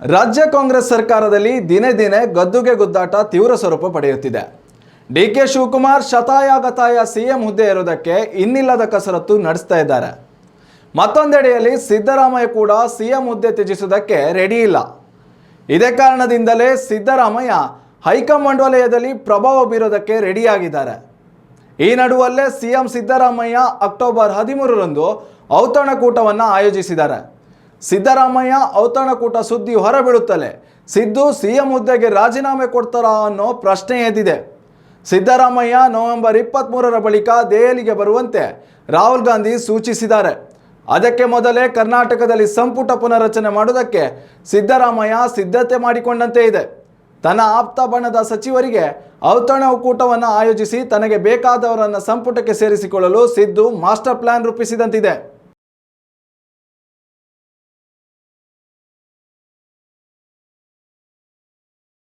ರಾಜ್ಯ ಕಾಂಗ್ರೆಸ್ ಸರ್ಕಾರದಲ್ಲಿ ದಿನೇ ದಿನೇ ಗದ್ದುಗೆ ಗುದ್ದಾಟ ತೀವ್ರ ಸ್ವರೂಪ ಪಡೆಯುತ್ತಿದೆ. ಡಿ ಕೆ ಶಿವಕುಮಾರ್ ಶತಾಯಗತಾಯ ಸಿಎಂ ಹುದ್ದೆ ಇರೋದಕ್ಕೆ ಇನ್ನಿಲ್ಲದ ಕಸರತ್ತು ನಡೆಸ್ತಾ ಇದ್ದಾರೆ. ಮತ್ತೊಂದೆಡೆಯಲ್ಲಿ ಸಿದ್ದರಾಮಯ್ಯ ಕೂಡ ಸಿಎಂ ಹುದ್ದೆ ತ್ಯಜಿಸುವುದಕ್ಕೆ ರೆಡಿ ಇಲ್ಲ. ಇದೇ ಕಾರಣದಿಂದಲೇ ಸಿದ್ದರಾಮಯ್ಯ ಹೈಕಮಾಂಡ್ ವಲಯದಲ್ಲಿ ಪ್ರಭಾವ ಬೀರೋದಕ್ಕೆ ರೆಡಿಯಾಗಿದ್ದಾರೆ ಈ ನಡುವಲ್ಲೇ ಸಿಎಂ ಸಿದ್ದರಾಮಯ್ಯ ಅಕ್ಟೋಬರ್ ಹದಿಮೂರರಂದು ಔತಣಕೂಟವನ್ನು ಆಯೋಜಿಸಿದ್ದಾರೆ. ಸಿದ್ದರಾಮಯ್ಯ ಔತಣಕೂಟ ಸುದ್ದಿ ಹೊರಬೀಳುತ್ತಲೇ? ಸಿದ್ದು ಸಿಎಂ ಹುದ್ದೆಗೆ ರಾಜೀನಾಮೆ ಕೊಡ್ತಾರಾ ಅನ್ನೋ ಪ್ರಶ್ನೆ ಎದ್ದಿದೆ. ಸಿದ್ದರಾಮಯ್ಯ ನವೆಂಬರ್ ಇಪ್ಪತ್ತ್ಮೂರರ ಬಳಿಕ ದೆಹಲಿಗೆ ಬರುವಂತೆ ರಾಹುಲ್ ಗಾಂಧಿ ಸೂಚಿಸಿದ್ದಾರೆ. ಅದಕ್ಕೆ ಮೊದಲೇ ಕರ್ನಾಟಕದಲ್ಲಿ ಸಂಪುಟ ಪುನರಚನೆ ಮಾಡುವುದಕ್ಕೆ ಸಿದ್ದರಾಮಯ್ಯ ಸಿದ್ಧತೆ ಮಾಡಿಕೊಂಡಂತೆ ಇದೆ. ತನ್ನ ಆಪ್ತ ಬಣದ ಸಚಿವರಿಗೆ ಔತಣ ಒಕ್ಕೂಟವನ್ನು ಆಯೋಜಿಸಿ ತನಗೆ ಬೇಕಾದವರನ್ನು ಸಂಪುಟಕ್ಕೆ ಸೇರಿಸಿಕೊಳ್ಳಲು ಸಿದ್ದು ಮಾಸ್ಟರ್ ಪ್ಲಾನ್ ರೂಪಿಸಿದಂತಿದೆ.